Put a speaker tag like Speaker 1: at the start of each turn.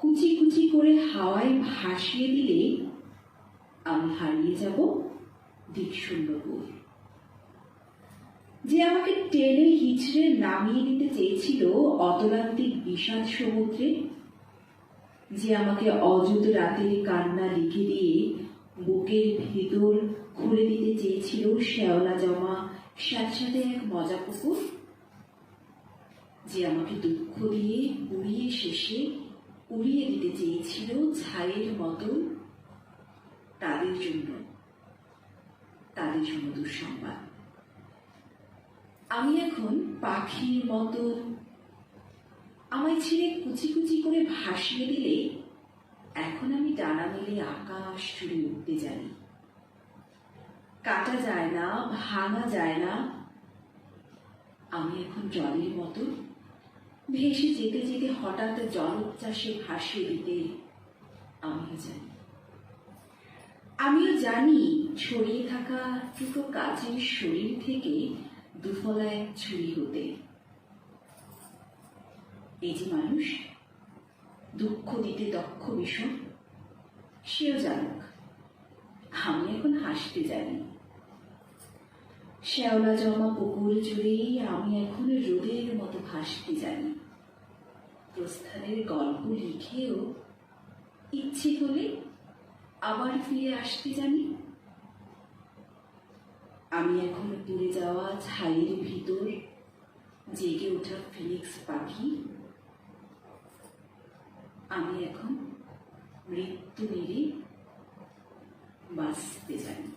Speaker 1: কুচি কুচি করে হাওয়ায় ভাসিয়ে দিলে আমি হারিয়ে যাব দিকশূন্যপুর যে আমাকে টেনে হিচড়ে নামিয়ে দিতে চেয়েছিল অতলান্তিক বিষাদ সমুদ্রে, যে আমাকে অযুত রাতের কান্না লিখে দিয়ে বুকের ভেতর খুলে দিতে চেয়েছিল শ্যাওলা জমা স্যাঁতস্যাঁতে এক মজা পুকুর, যে আমাকে দুঃখ দিয়ে উড়িয়ে শেষে উড়িয়ে দিতে চেয়েছিল ছাইয়ের মতো তাদের জন্য তাদের জন্য দুঃসংবাদ। আমি এখন পাখির মতো আমায় ছেড়ে কুচি কুচি করে ভাসিয়ে দিলে এখন আমি ডানা মেলে আকাশ জুড়ে উঠতে জানি। কাটা যায় না, ভাঙা যায় না। আমি এখন জলের মতো ভেসে যেতে যেতে হঠাৎ জলোচ্ছ্বাসে ভাসিয়ে দিতে আমিও জানি। আমিও জানি ছড়িয়ে থাকা দুটো কাজের শরীর থেকে দুফলায় ছুরি হতে। এই যে মানুষ, দুঃখ দিতে দক্ষ ভীষণ সেও জানুক, আমি এখন হাসতে জানি। শ্যাওলা জমা পুকুর জুড়েই আমি এখন রোদের মতো ভাসতে জানি। প্রস্থানের গল্প লিখেও ইচ্ছে হলে আবার ফিরে আসতে জানি। আমি এখন পুড়ে যাওয়া ছাইয়ের ভিতর জেগে ওঠা ফিনিক্স পাখি। আমি এখন মৃত্যু মেরে বাঁচতে জানি।